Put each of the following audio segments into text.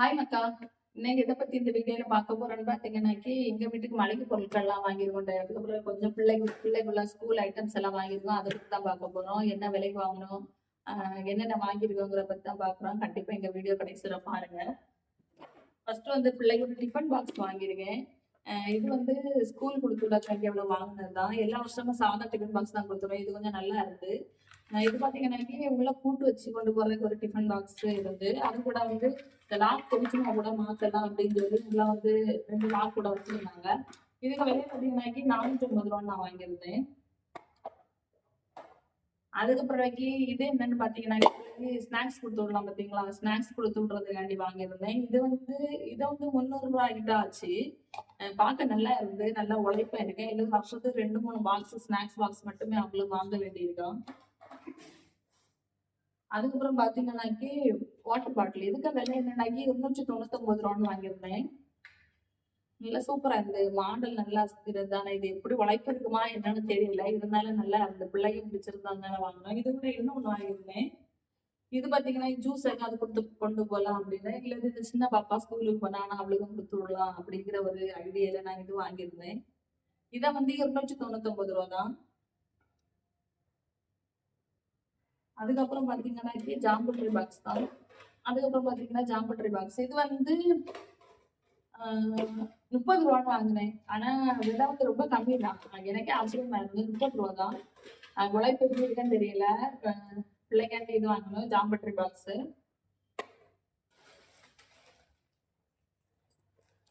Hi மக்கா. இன்னைக்கு எதை பத்தி இந்த வீடியோல பார்க்க போறோம்னு பாத்தீங்கன்னாக்கி எங்க வீட்டுக்கு மளிகை பொருட்கள் எல்லாம் வாங்கிருக்கோம் அதுக்கப்புறம் கொஞ்சம் பிள்ளைங்க பிள்ளைக்குள்ள ஸ்கூல் ஐட்டம்ஸ் எல்லாம் வாங்கியிருக்கோம். அதை பத்தி தான் பார்க்க போறோம். என்ன விலைக்கு வாங்கணும்? என்னென்ன வாங்கியிருக்கோங்கிற பத்தி தான் பார்க்குறோம் கண்டிப்பா எங்க வீடியோ கடைசியில பாருங்க. ஃபர்ஸ்ட் வந்து பிள்ளைங்களுக்கு டிஃபன் பாக்ஸ் வாங்கியிருக்கேன். இது வந்து ஸ்கூல் கொடுத்துள்ள எவ்வளவு வாங்கினது தான் எல்லா வருஷமும் சாதா டிஃபன் பாக்ஸ் தான் கொடுத்துருவோம். இது கொஞ்சம் நல்லா இருந்து. இது பாத்தீங்கன்னாக்கி உள்ள கூட்டு வச்சு கொண்டு போறதுக்கு ஒரு டிஃபன் பாக்ஸ் இருந்து அது கூட வந்து இந்த லாக் கொஞ்சமா கூட மாத்தலாம் அப்படின்னு சொல்லி உள்ள வந்து ரெண்டு லாக் கூட வச்சிருந்தாங்க. இதுக்கு வெளியே பாத்தீங்கன்னாக்கி நானூத்தி ஐம்பது ரூபா நான் வாங்கியிருந்தேன். அதுக்கப்புறக்கு இது என்னன்னு பாத்தீங்கன்னா ஸ்நாக்ஸ் கொடுத்து விடலாம் பாத்தீங்களா? ஸ்நாக்ஸ் கொடுத்து விடுறதுக்காண்டி வாங்கியிருந்தேன். இது வந்து இது வந்து முந்நூறு ரூபாய் கிட்ட ஆச்சு. பார்க்க நல்லா இருந்து நல்லா உழைப்பா இருக்கேன் இல்லை வருஷத்துக்கு ரெண்டு மூணு பாக்ஸ் ஸ்நாக்ஸ் பாக்ஸ் மட்டுமே அவங்களுக்கு வாங்க வேண்டியிருக்கோம். அதுக்கப்புறம் பாத்தீங்கன்னாக்கி வாட்டர் பாட்டில் இதுக்கு விலை என்னன்னாக்கி இருநூற்றி தொண்ணூத்தொம்பது ரூபான்னு வாங்கியிருந்தேன். நல்லா சூப்பரா இந்த மாடல் நல்லா இருந்தானே இது எப்படி உழைப்பு இருக்குமா என்னன்னு தெரியல. இருந்தாலும் நல்லா அந்த பிள்ளைங்க பிடிச்சிருந்தாங்க வாங்கினோம் இது கூட இன்னொன்று வாங்கியிருந்தேன். இது பாத்தீங்கன்னா ஜூஸ் ஏதாவது கொடுத்து கொண்டு போகலாம் அப்படின்னு. இல்ல இந்த சின்ன பாப்பா ஸ்கூலுக்கு போனா நான் அவளுக்கும் கொடுத்து விடலாம் அப்படிங்கிற ஒரு ஐடியால நான் இது வாங்கியிருந்தேன். இதை வந்து இருநூற்றி தொண்ணூத்தொம்பது ரூபா தான் அதுக்கப்புறம் பார்த்தீங்கன்னா இது ஜாம்பட்ரி பாக்ஸ் தான். அதுக்கப்புறம் பார்த்தீங்கன்னா ஜாம்பட்ரி பாக்ஸ் இது வந்து முப்பது ரூபான்னு வாங்கினேன். ஆனால் விலை வந்து ரொம்ப கம்மி தான். எனக்கே ஆச்சரியமா இருந்தது. முப்பது ரூபா தான். உழைப்பு எப்படி இருக்குன்னு தெரியல. பிள்ளைக்காண்டி இது வாங்கணும். ஜாம்பட்ரி பாக்ஸு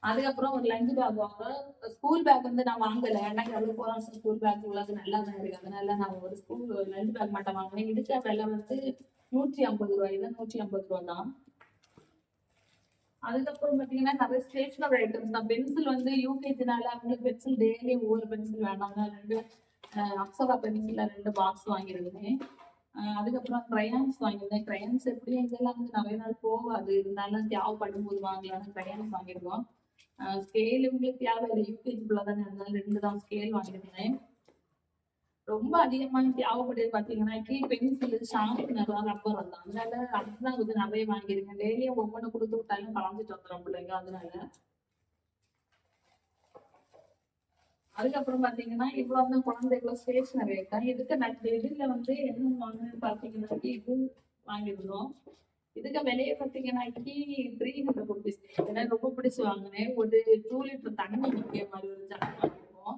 அதுக்கப்புறம் ஒரு லஞ்சு பேக் வாங்குறோம் ஸ்கூல் பேக் வந்து நான் வாங்கல. ஏன்னா எவ்வளவு போறோம் ஸ்கூல் பேக் உள்ளது நல்லா தான் இருக்கு. அதனால நான் ஒரு ஸ்கூல் லஞ்சு பேக் மட்டும் வாங்கினேன். இடுக்க விலை வந்து நூற்றி ஐம்பது ரூபாய். தான் நூற்றி ஐம்பது ரூபா தான். அதுக்கப்புறம் பாத்தீங்கன்னா நிறைய ஸ்டேஷனரி ஐட்டம்ஸ் தான். பென்சில் வந்து யூகேஜினால அவங்களுக்கு பென்சில் டெய்லி ஒவ்வொரு பென்சில் வேணாங்க. ரெண்டு அப்சரா பென்சில்ல ரெண்டு பாக்ஸ் வாங்கியிருந்தேன். அதுக்கப்புறம் க்ரையான்ஸ் வாங்கியிருந்தேன். க்ரையான்ஸ் எப்படியும் இதெல்லாம் வந்து நிறைய நாள் போகாது. இருந்தாலும் தேவைப்படும் போது வாங்கலாம்னு க்ரையான்ஸ் வாங்கியிருக்கோம் ஸ்கேல் உங்களுக்கு தேவையில்லை யூகேஜி பிள்ளை தானே அதனால ரெண்டு தான் ஸ்கேல் வாங்கியிருந்தேன். ரொம்ப அதிகமாக தேவைப்படுது பார்த்தீங்கன்னா கீ பென்சில் ஷார்ப்னர் ரப்பர் தான். அதனால அதுதான் கொஞ்சம் நிறைய வாங்கியிருக்கேன். டெய்லியும் ஒவ்வொன்று கொடுத்து விட்டாலும் கலந்துட்டு வந்துடும் பிள்ளைங்க. அதனால அதுக்கப்புறம் பாத்தீங்கன்னா இவ்வளவு தான் குழந்தைகள ஸ்டேஷனரி ஐட்டம் இதுக்கு நான் இதுல வந்து என்ன வாங்கினு பாத்தீங்கன்னா இது வாங்கியிருந்தோம். இதுக்கு விலையை பாத்தீங்கன்னாக்கி த்ரீ ஹண்ட்ரட் ருபீஸ் எனக்கு ரொம்ப பிடிச்சி வாங்கினேன். ஒரு டூ லிட்டர் தண்ணி நிற்கிற மாதிரி ஒரு ஜார் வாங்கியிருக்கோம்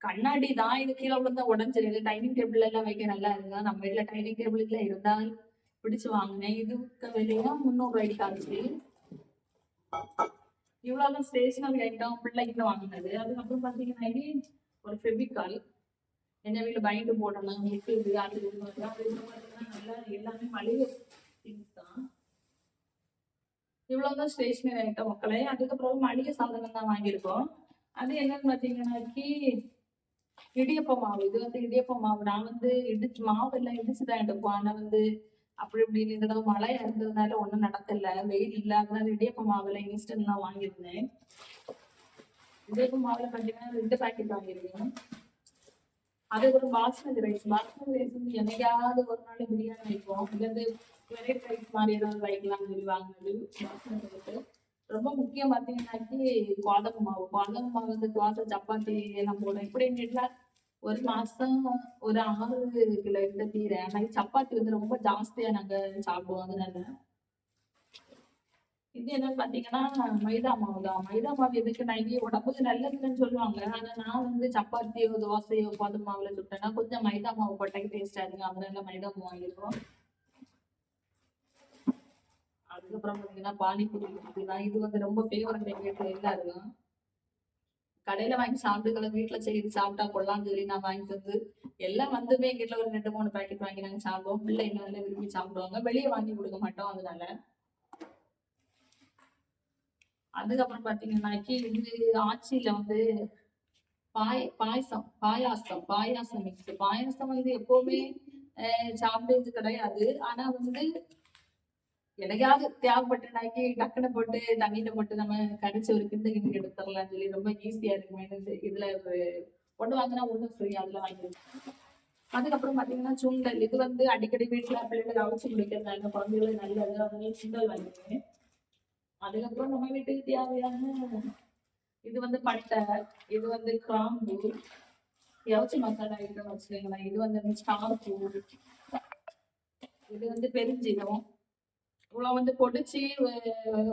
கண்ணாடி தான் இது கீழே விழுந்தா உடஞ்சிருக்கு டைனிங் டேபிள் எல்லாம் வைக்க நல்லா இருந்தா நம்ம வீட்டுல டைனிங் டேபிள் இல்ல இருந்தால் பிடிச்சு வாங்கினேன். இதுக்கு விலையா முந்நூறு ரூபாய்க்கு ஆச்சு இவ்வளவு ஸ்டேஷனரி ஐட்டம் பிள்ளைங்க வாங்கினது. அதுக்கப்புறம் பாத்தீங்கன்னா ஒரு ஃபெபிகால் என்ன வீட்டுல பைண்டு போடலாம் முட்டு அது இது மாதிரி அது நல்லா எல்லாமே மளிகை திங்ஸ் தான். இவ்வளவுதான் ஸ்டேஷனரி ஐட்டம் மக்களே. அதுக்கப்புறம் மளிகை சாதனம் தான் வாங்கியிருக்கோம். அது என்னன்னு பாத்தீங்கன்னாக்கி இடியப்ப மாவு. இது வந்து இடியப்ப மாவு. நான் வந்து இடிச்சு மாவு எல்லாம் இடிச்சுதான் எடுப்போம். ஆனா வந்து அப்படி இப்படின்னு இந்த தடவை மழையா இருந்ததுனால ஒண்ணும் நடக்கல. வெயில் இல்ல. இடியப்ப மாவுல இன்ஸ்டன்ட் தான் வாங்கியிருந்தேன். இடியப்ப மாவுல பாத்தீங்கன்னா ரெண்டு பாக்கெட் வாங்கியிருக்கேன். அது ஒரு பாஸ்மதி ரைஸ். பாஸ்மதி ரைஸ் வந்து என்னைக்காவது ஒரு நாள் பிரியாணி வைப்போம். இல்லது வெரைட் ரைஸ் மாதிரி ஏதாவது வைக்கலாம்னு சொல்லி வாங்கினது. பாஸ்மதி ரைஸ். ரொம்ப முக்கியம் பார்த்தீங்கன்னாக்கி குழம்பு மாவு. குழம்பு மாவு வந்து தோசை சப்பாத்தி எல்லாம் போடும் இப்படி எங்க ஒரு மாசம் ஒரு ஆறு கிலோ கிட்ட தீரை. எனக்கு சப்பாத்தி வந்து ரொம்ப ஜாஸ்தியா நாங்க சாப்பிடுவோம். அதனால இது என்னன்னு பாத்தீங்கன்னா மைதா மாவு தான். மைதா மாவு எதுக்கு? நான் உடம்புக்கு நல்லதுன்னு சொல்லுவாங்க. ஆனா நான் வந்து சப்பாத்தியோ தோசையோ கோதுமை மாவுல சுட்டேன்னா கொஞ்சம் மைதா மாவு கொட்டைக்கு டேஸ்டா இருக்கு அதனால மைதா மாவு வாங்கிருக்கோம் அதுக்கப்புறம் பாத்தீங்கன்னா பானிபூரி தான் இது வந்து ரொம்ப ஃபேவரட் எங்களுக்கு எல்லாருக்கும். கடையில வாங்கி சாப்பிட்டுக்கலாம் வீட்டுல செய்து சாப்பிட்டா கொள்ளலாம்னு சொல்லி நான் வாங்கிட்டு வந்து எல்லாம் வந்துமே எங்க வீட்டுல ஒரு ரெண்டு மூணு பாக்கெட் வாங்கி நாங்க சாப்பிடுவோம். பிள்ளை இன்னும் விரும்பி சாப்பிடுவாங்க. வெளியே வாங்கி கொடுக்க மாட்டோம் அதனால. அதுக்கப்புறம் பாத்தீங்கன்னாக்கி இது ஆட்சியில வந்து பாய் பாயசம் பாயாசம் பாயாசம் மிக்ஸ் பாயாசம் வந்து எப்பவுமே அஹ், கிடையாது. ஆனா வந்து எதையாவது தேவைப்பட்டுனாக்கி டக்குனு போட்டு தண்ணியில போட்டு நம்ம கடிச்சு ஒரு கிண்டு கிண்டு எடுத்துடலாம் சொல்லி ரொம்ப ஈஸியா இருக்குமே இதுல ஒரு ஒண்ணு வாங்கினா ஒண்ணு ஃப்ரீ அதுல வாங்கிடுவோம் அதுக்கப்புறம் பாத்தீங்கன்னா சுண்டல். இது வந்து அடிக்கடி வீட்டுல பிள்ளைகளுக்கு அவிச்சு குடிக்கிறதுனால குழந்தைகளுக்கு நல்லது. அதனால சுண்டல் வாங்கிடுவேன் அதுக்கப்புறம் நம்ம வீட்டுக்கு தேவையான இது வந்து பட்டை இது வந்து கிராம்பு எவச்சி மசாலா ஐட்டம் வச்சுக்கோங்களேன். இது வந்து ஸ்டாம்பு இது வந்து பெருஞ்சீரம் இவ்வளோ வந்து பொடிச்சு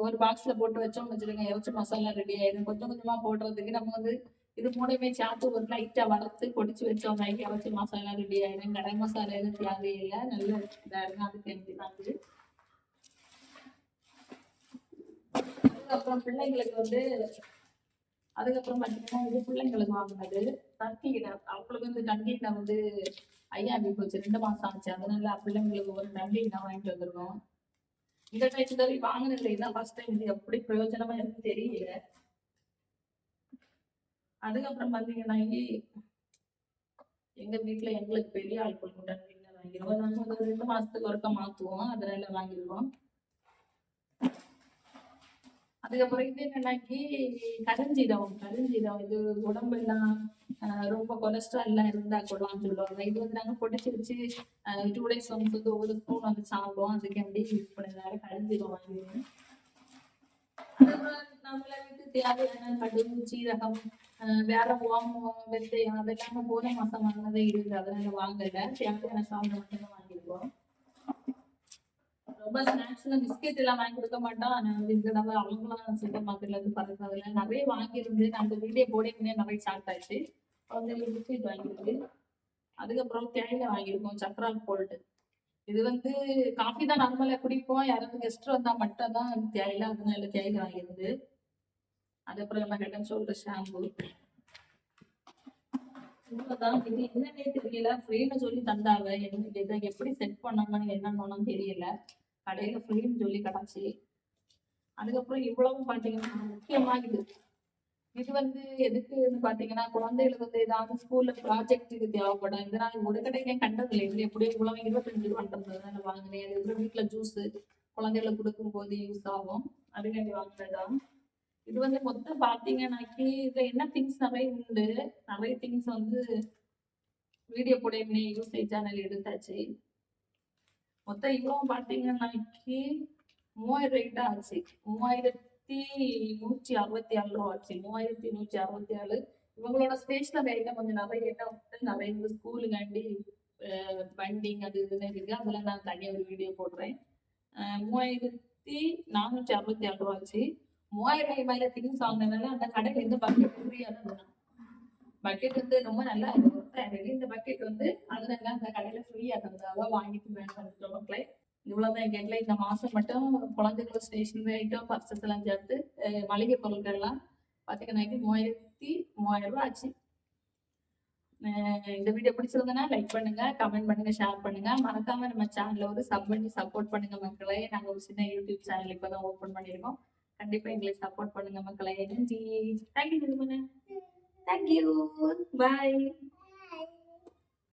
ஒரு பாக்ஸ்ல போட்டு வச்சோம் வச்சுருங்க எவச்சி மசாலா ரெடி ஆயிடும். கொஞ்சம் கொஞ்சமா போடுறதுக்கு நம்ம வந்து இது மூணுமே சேர்த்து ஒரு லைட்டா வறுத்து பொடிச்சு வச்சோம் நைட் எவச்சி மசாலா ரெடி ஆயிடும். கடை மசாலா எதுவும் தேவையில்லை. நல்ல இதாக இருக்கும் அதுக்கு எப்படி தான் இது. அதுக்கப்புறம் பிள்ளைங்களுக்கு வந்து அதுக்கப்புறம் பார்த்தீங்கன்னா இது பிள்ளைங்களுக்கு வாங்கினது. தண்ணிக்கிட்ட அவங்களுக்கு வந்து தண்ணிக்கிட்ட வந்து ஐயா அப்படி போச்சு. ரெண்டு மாசம் ஆச்சு. அதனால பிள்ளைங்களுக்கு ஒரு தண்ணிக்கிட்ட வாங்கிட்டு வந்திருக்கோம். இந்த டைம் தடவை வாங்கினது இதுதான் ஃபர்ஸ்ட் டைம் இது எப்படி பிரயோஜனமா இருக்கு தெரியல. அதுக்கப்புறம் பார்த்தீங்கன்னா எங்க வீட்டுல எங்களுக்கு பெரிய ஆள் கொள்முட்டான் வாங்கிடுவோம் நாங்க ஒரு ரெண்டு மாசத்துக்கு ஒருக்கா மாத்துவோம். அதனால வாங்கிடுவோம் அதுக்கப்புறம் இது என்னன்னாக்கி கருஞ்சீரகம் கருஞ்சீரகம் இது உடம்பு எல்லாம் ரொம்ப கொலஸ்ட்ரால் எல்லாம் இருந்தா கூடலாம் சொல்லுவாங்க. இது வந்து நாங்க பொடிச்சு வச்சு டூ டேஸ் ஒன்ஸ் வந்து ஒவ்வொரு ஸ்பூன் வந்து சாப்பிடுவோம். அதுக்கு எப்படி யூஸ் பண்ணதுனால கருஞ்சீரகம் வாங்கிடுவோம் நம்மள வீட்டு தேவையான கடுகு சீரகம் வேற ஓமம் வெந்தயம் அதெல்லாம் போன மாசம் வாங்கினதே இருக்கு அதனால வாங்கல. தேவையான சாப்பிட மட்டும்தான் தான் ரொம்ப ஸ்நாக்ஸ்ல பிஸ்கெட் எல்லாம் வாங்கி கொடுக்க மாட்டோம். ஆனா வந்து இந்த தடவை அவங்களாம் சூப்பர் மார்க்கெட்ல இருந்து பறக்கிறதுல நிறைய வாங்கியிருந்து நாங்கள் அந்த வீடியோ போடையுமே நிறைய சாப்பிட்டாச்சு குழந்தைங்களுக்கு பிஸ்கெட் வாங்கியிருக்கு அதுக்கப்புறம் தேங்காய் வாங்கியிருக்கோம் சக்கரா கோல்டு இது வந்து காஃபி தான் நார்மலா குடிப்போம். யாராவது கெஸ்ட் வந்தா மட்டும் தான் தேயில அதனால தேயிலை வாங்கியிருந்து அதுக்கப்புறம் நம்ம ஹெட் சொல்ற ஷாம்பு இவ்வளவுதான். இது என்னன்னே தெரியல. ஃப்ரீன்னு சொல்லி தந்தாவ எனக்கு இதை எப்படி செட் பண்ணாங்கன்னு என்னன்னு தெரியல. கடையில ஃப்ரீன்னு சொல்லி கிடச்சி. அதுக்கப்புறம் இவ்வளவும் பாத்தீங்கன்னா முக்கியமாகுது இது இது வந்து எதுக்குன்னு பாத்தீங்கன்னா குழந்தைகளுக்கு வந்து ஏதாவது ஸ்கூல்ல ப்ராஜெக்ட்டுக்கு தேவைப்படும். இது நான் ஒரு கண்டது கண்டதில்லை. இது எப்படியும் இவ்வளவு இருபத்தஞ்சு ரூபான்றதுனால வாங்கினேன். இது வீட்டுல ஜூஸ் குழந்தைகளுக்கு கொடுக்கும் போது யூஸ் ஆகும். அதுக்காண்டி வாங்கினதான் இது வந்து மொத்தம் பாத்தீங்கன்னாக்கி இதுல என்ன திங்ஸ் நிறைய உண்டு. நிறைய திங்ஸ் வந்து வீடியோ கூட யூசேஜ் சேனல் எடுத்தாச்சு. மொத்தம் இவ்வளவு பாத்தீங்கன்னாக்கி மூவாயிரம் ரேட் ஆச்சு. மூவாயிரத்தி நூற்றி அறுபத்தி ஆறு ரூபா ஆச்சு. மூவாயிரத்தி நூற்றி அறுபத்தி ஆறு இவங்களோட ஸ்டேஷனரி ஐட்டம் கொஞ்சம் நிறைய ஐட்டம் நிறைய இந்த ஸ்கூலுக்காண்டி பண்டிங் அது இதுன்னு இருக்கு. அதெல்லாம் நான் தனியாக ஒரு வீடியோ போடுறேன். மூவாயிரத்தி நானூற்றி அறுபத்தி ஏழு ரூபா ஆச்சு. மூவாயிரம் ரூபாய் திங்ஸ் வாங்கினால அந்த கடையில எந்த பக்கெட் ஃப்ரீயா தான் பக்கெட் வந்து ரொம்ப நல்லா இருக்கும் இருக்கு இந்த பக்கெட் வந்து அதனால அந்த கடையில ஃப்ரீயா தந்ததால வாங்கிட்டு வேண்டாம் மக்களே. இவ்வளவுதான் எங்க வீட்டுல இந்த மாசம் மட்டும் குழந்தைகள் ஸ்டேஷனரி ஐட்டம் பர்சஸ் எல்லாம் சேர்த்து மளிகை பொருட்கள் எல்லாம் பாத்தீங்கன்னா மூவாயிரத்தி மூவாயிரம் ரூபாய் ஆச்சு. இந்த வீடியோ பிடிச்சிருந்தனா லைக் பண்ணுங்க கமெண்ட் பண்ணுங்க ஷேர் பண்ணுங்க. மறக்காம நம்ம சேனல்ல ஒரு சப் பண்ணி சப்போர்ட் பண்ணுங்க மக்களே. நாங்க ஒரு சின்ன யூடியூப் சேனல் இப்பதான் ஓபன் பண்ணிருக்கோம் கண்டிப்பா எங்களை சப்போர்ட் பண்ணுங்க மக்களே. நன்றி. Thank you thank you bye